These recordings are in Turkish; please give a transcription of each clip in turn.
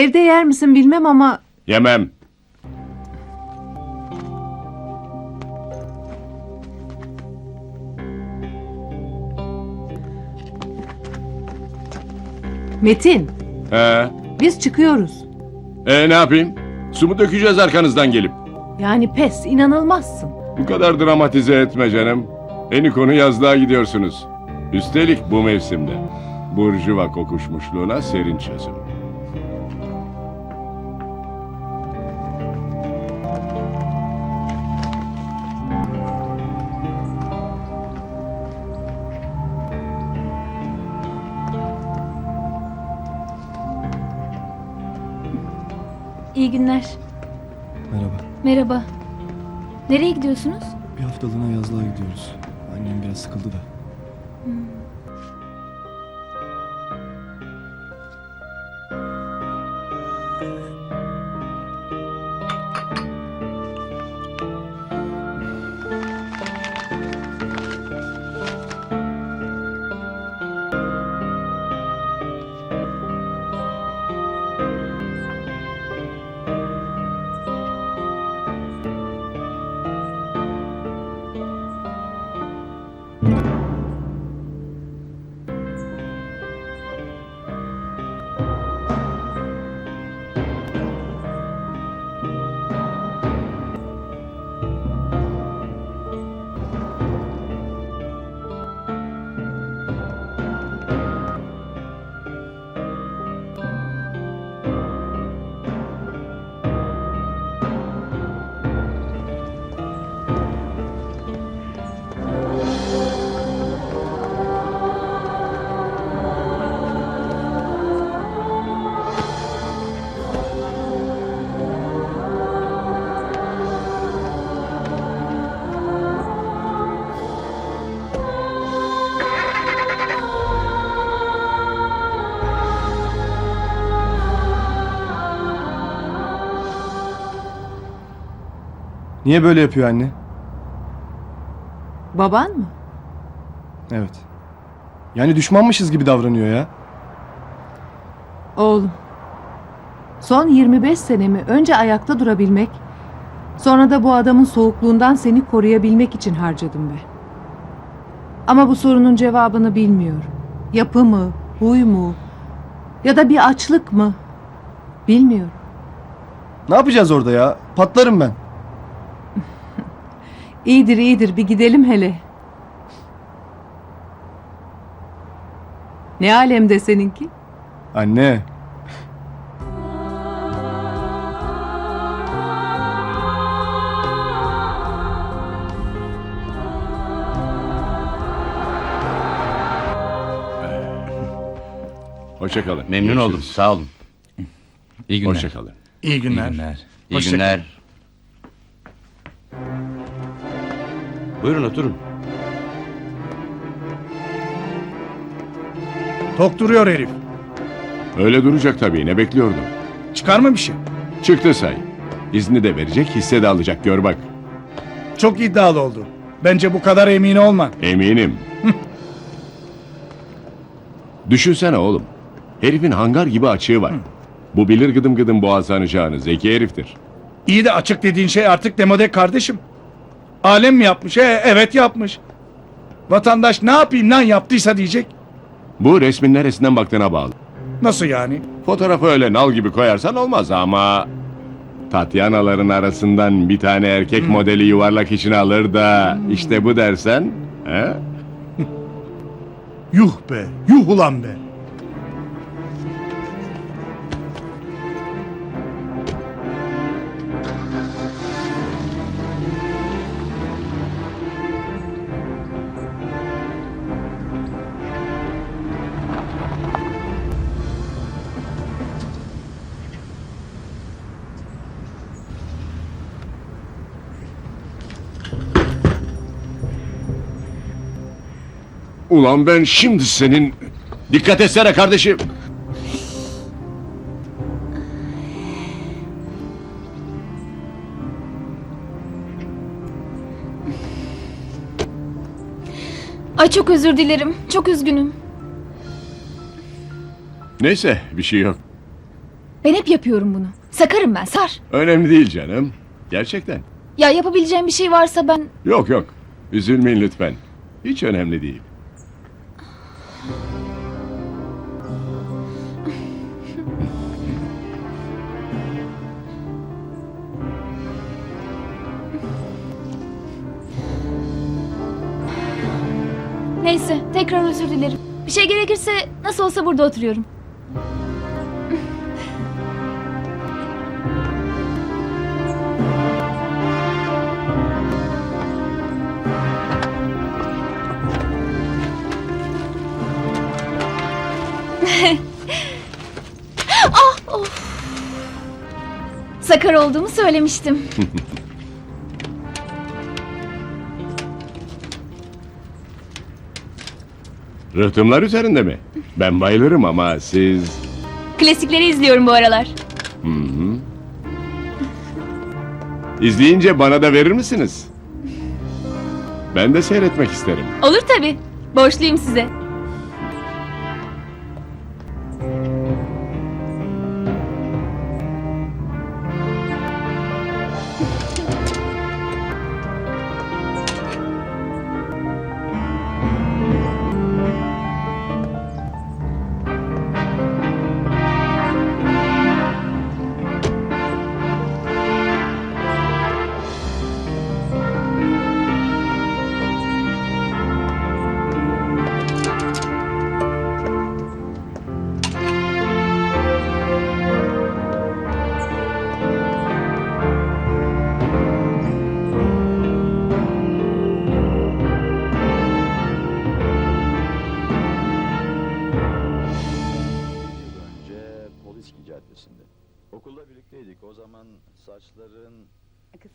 Evde yer misin bilmem ama Yemem. Metin He. biz çıkıyoruz. E ne yapayım? Su mu dökeceğiz arkanızdan gelip? Yani pes inanılmazsın. Bu kadar dramatize etme canım. En konu yazlığa gidiyorsunuz. Üstelik bu mevsimde. Burjuva kokuşmuşluğuna serin çözüm. Merhaba. Nereye gidiyorsunuz? Bir haftalığına yazlığa gidiyoruz. Annem biraz sıkıldı da. Niye böyle yapıyor anne? Baban mı? Evet. Yani düşmanmışız gibi davranıyor ya. Oğlum. Son 25 senemi önce ayakta durabilmek, sonra da bu adamın soğukluğundan seni koruyabilmek için harcadım be. Ama bu sorunun cevabını bilmiyorum. Yapı mı, huy mu ya da bir açlık mı? Bilmiyorum. Ne yapacağız orada ya? Patlarım ben. İyidir iyidir bir gidelim hele. Ne alemde seninki? Anne. Hoşçakalın. Memnun oldum. Sağ olun. İyi günler. Hoşçakalın. İyi günler. İyi günler. İyi Hoşça günler. Buyurun oturun. Tok duruyor herif. Öyle duracak tabii. Ne bekliyordun? Çıkar mı bir şey? Çıktı say. İzni de verecek, hisse de alacak. Gör bak. Çok iddialı oldu. Bence bu kadar emin olma. Eminim. Düşünsene oğlum. Herifin hangar gibi açığı var. Bu bilir gıdım gıdım boğazlanacağını. Zeki heriftir. İyi de açık dediğin şey artık demode kardeşim. Alem mi yapmış? He, evet yapmış. Vatandaş ne yapayım lan yaptıysa diyecek. Bu resmin neresinden baktığına bağlı. Nasıl yani? Fotoğrafı öyle nal gibi koyarsan olmaz ama... Tatyanaların arasından bir tane erkek modeli yuvarlak içine alır da işte bu dersen... He? Yuh be, yuh ulan be. Ulan ben şimdi senin... Dikkat etsene kardeşim. Ay çok özür dilerim. Çok üzgünüm. Neyse bir şey yok. Ben hep yapıyorum bunu. Sakarım ben sar. Önemli değil canım. Gerçekten. Ya yapabileceğim bir şey varsa ben... Yok yok. Üzülmeyin lütfen. Hiç önemli değil. Neyse tekrar özür dilerim. Bir şey gerekirse nasıl olsa burada oturuyorum. ah, of. Sakar olduğumu söylemiştim. Rıhtımlar üzerinde mi? Ben bayılırım ama siz... Klasikleri izliyorum bu aralar. Hı hı. İzleyince bana da verir misiniz? Ben de seyretmek isterim. Olur tabii. Borçluyum size.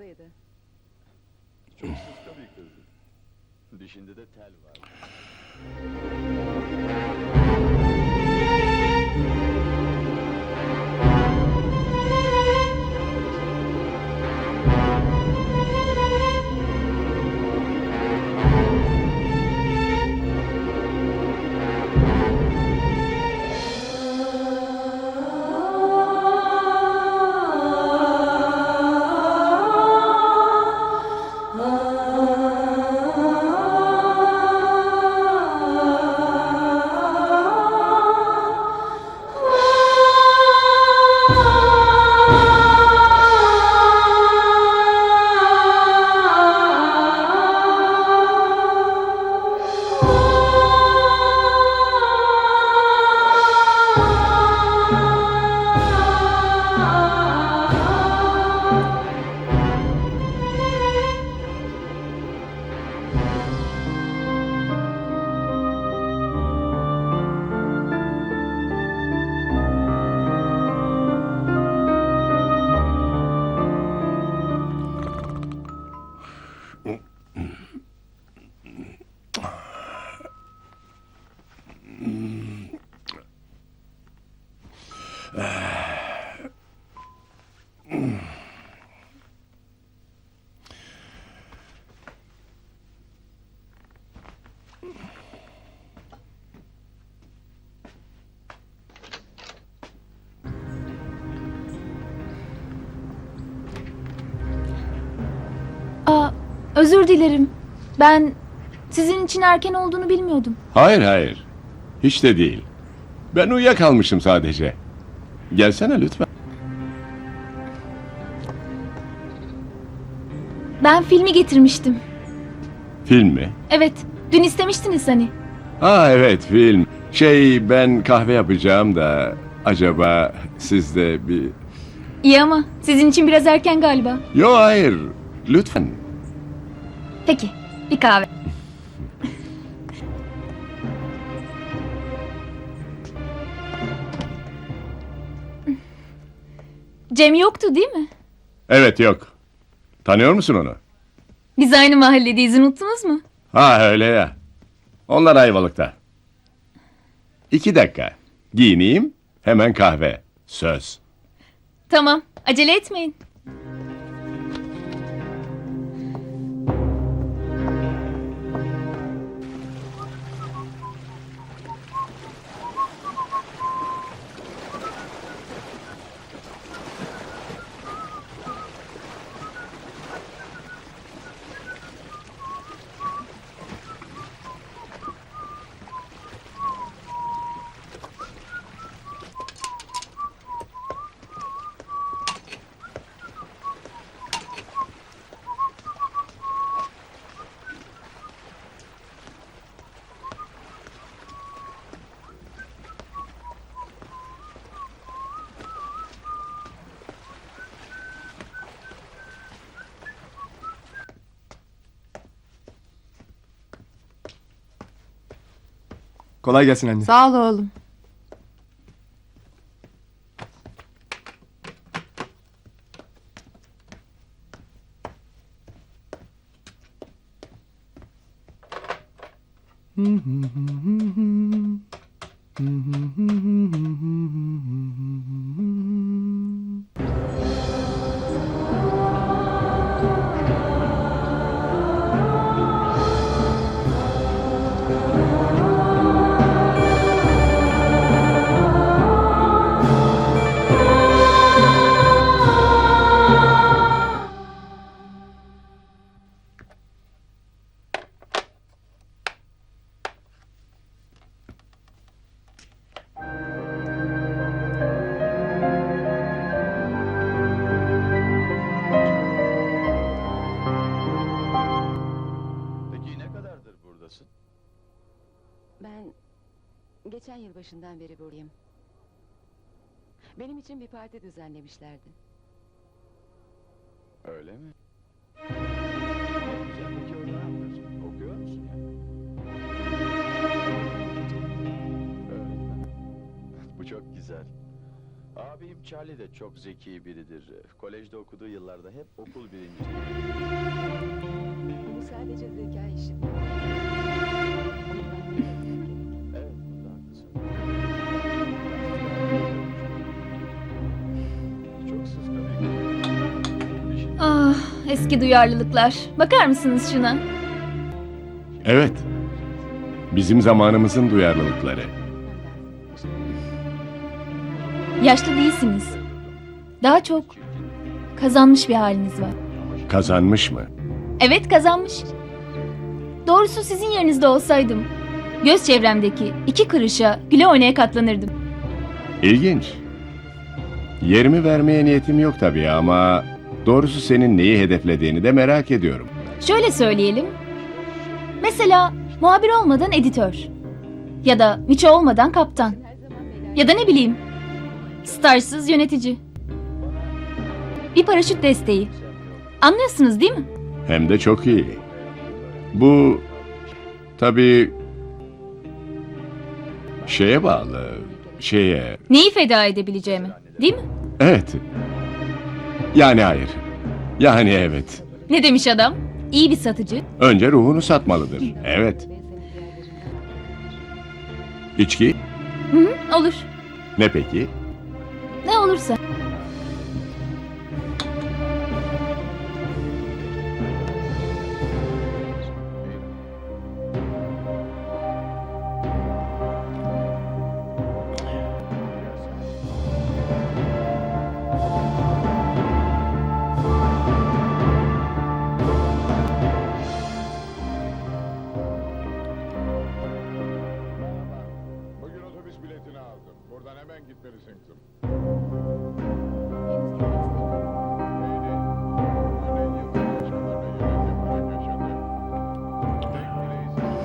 Kısaydı. çok sıska bir kızdı. Dişinde de tel vardı. Özür dilerim. Ben sizin için erken olduğunu bilmiyordum. Hayır hayır. Hiç de değil. Ben uyuyakalmışım sadece. Gelsene lütfen. Ben filmi getirmiştim. Film mi? Evet, dün istemiştiniz hani. Ha evet film. Şey ben kahve yapacağım da acaba siz de bir... İyi ama sizin için biraz erken galiba. Yo hayır. Lütfen. Peki, bir kahve. Cem yoktu değil mi? Evet yok. Tanıyor musun onu? Biz aynı mahalledeyiz unuttunuz mu? Ha öyle ya. Onlar Ayvalık'ta. İki dakika. Giyineyim, hemen kahve. Söz. Tamam, acele etmeyin. Kolay gelsin anne. Sağ ol oğlum. Başından beri buradayım. Benim için bir parti düzenlemişlerdi. Öyle mi? Güzel peki orada ne yapıyorsun? Okuyor musun yani? Öyle mi? Bu çok güzel. Abim Charlie de çok zeki biridir. Kolejde okuduğu yıllarda hep okul birincisi. Bu sadece zeka işi. Eski duyarlılıklar. Bakar mısınız şuna? Evet. Bizim zamanımızın duyarlılıkları. Yaşlı değilsiniz. Daha çok kazanmış bir haliniz var. Kazanmış mı? Evet kazanmış. Doğrusu sizin yerinizde olsaydım. Göz çevremdeki iki kırışa güle oynaya katlanırdım. İlginç. Yerimi vermeye niyetim yok tabii ama doğrusu senin neyi hedeflediğini de merak ediyorum. Şöyle söyleyelim. Mesela muhabir olmadan editör. Ya da miço olmadan kaptan. Ya da ne bileyim. Starsız yönetici. Bir paraşüt desteği. Anlıyorsunuz değil mi? Hem de çok iyi. Bu tabii şeye bağlı. Şeye. Neyi feda edebileceğimi. Değil mi? Evet. Yani hayır. Yani evet. Ne demiş adam? İyi bir satıcı. Önce ruhunu satmalıdır. Evet. İçki? Hı hı, olur. Ne peki? Ne olursa. Buradan hemen gitmelisin kızım.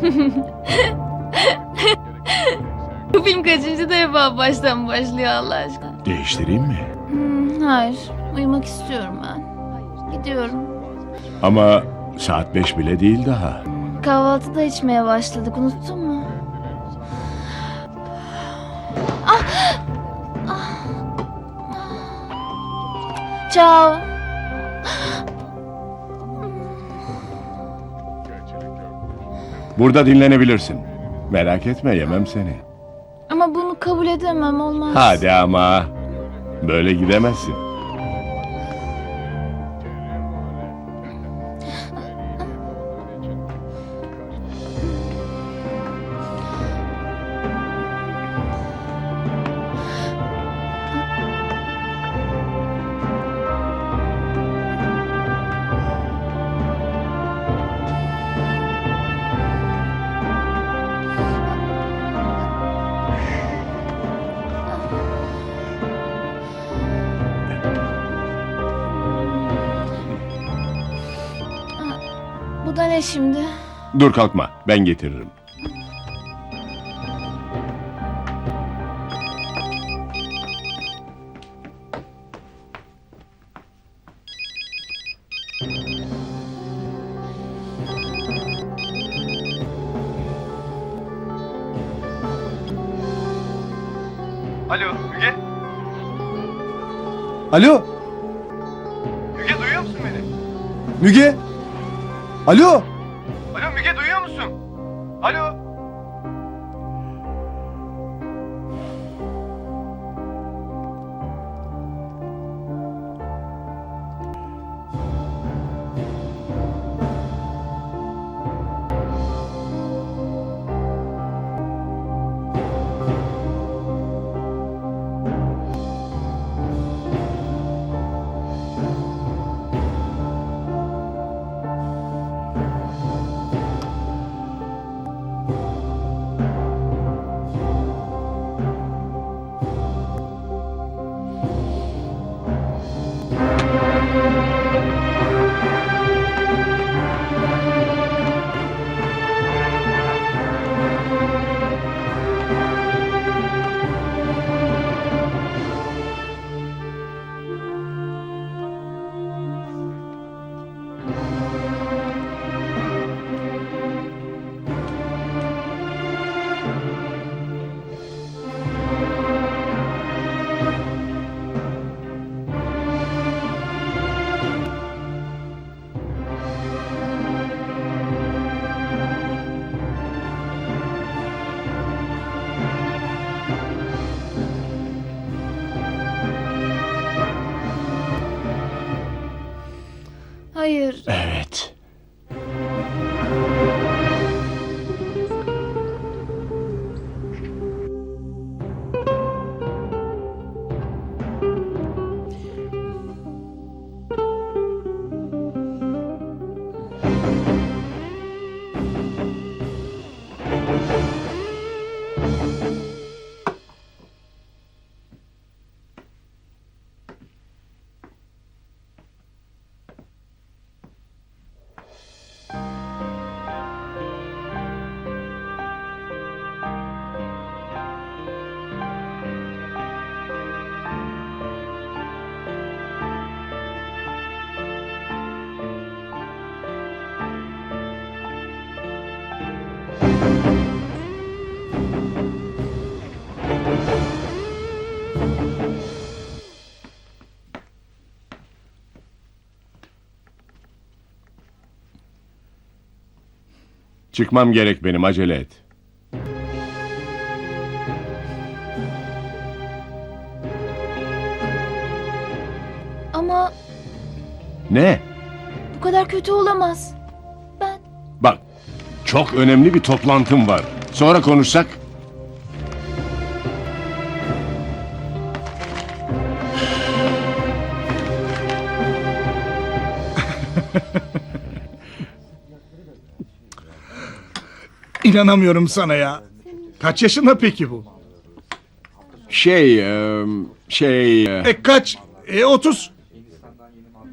Bu film kaçıncı defa baştan başlıyor Allah aşkına? Değiştireyim mi? Hmm, hayır. Uyumak istiyorum ben. Gidiyorum. Ama saat beş bile değil daha. Kahvaltıda içmeye başladık. Unuttun mu? Ciao. Burada dinlenebilirsin. Merak etme yemem seni. Ama bunu kabul edemem olmaz. Hadi ama. Böyle gidemezsin. Bu da ne şimdi? Dur kalkma. Ben getiririm. Alo Müge? Alo? Müge duyuyor musun beni? Müge? Alo? Çıkmam gerek benim acele et. Ama Ne? bu kadar kötü olamaz. Çok önemli bir toplantım var. Sonra konuşsak. İnanamıyorum sana ya. Kaç yaşında peki bu? Şey, e, şey... e, E kaç? E 30.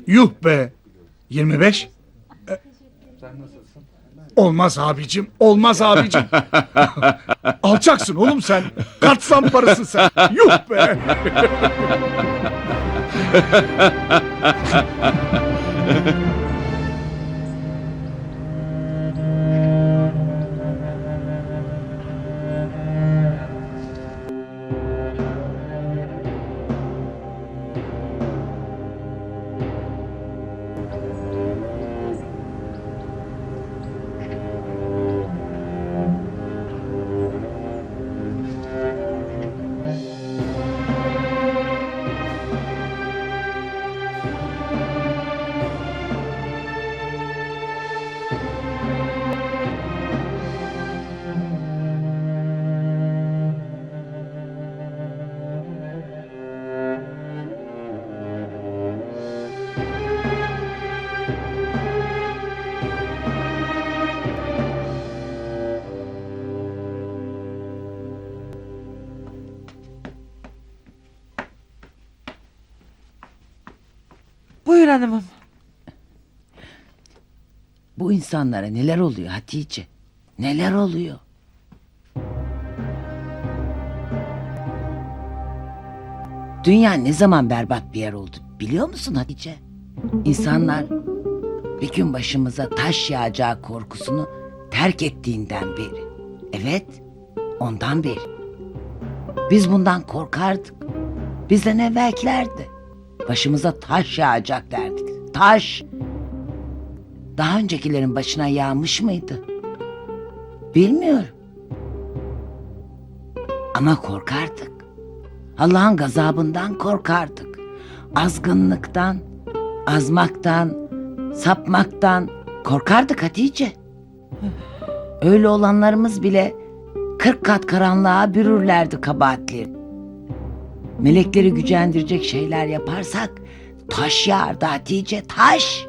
Yuh be. 25. Olmaz abicim. Olmaz abicim. Alçaksın oğlum sen. Katsan parasın sen. Yuh be. Buyur hanımım. Bu insanlara neler oluyor Hatice? Neler oluyor? Dünya ne zaman berbat bir yer oldu biliyor musun Hatice? İnsanlar bir gün başımıza taş yağacağı korkusunu terk ettiğinden beri. Evet, ondan beri. Biz bundan korkardık. Bizden evvelkilerdi. Başımıza taş yağacak derdik. Taş. Daha öncekilerin başına yağmış mıydı? Bilmiyorum. Ama korkardık. Allah'ın gazabından korkardık. Azgınlıktan, azmaktan, sapmaktan korkardık Hatice. Öyle olanlarımız bile kırk kat karanlığa bürürlerdi kabahatleri. Melekleri gücendirecek şeyler yaparsak taş yağardı Hatice taş.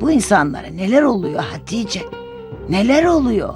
Bu insanlara neler oluyor Hatice? Neler oluyor?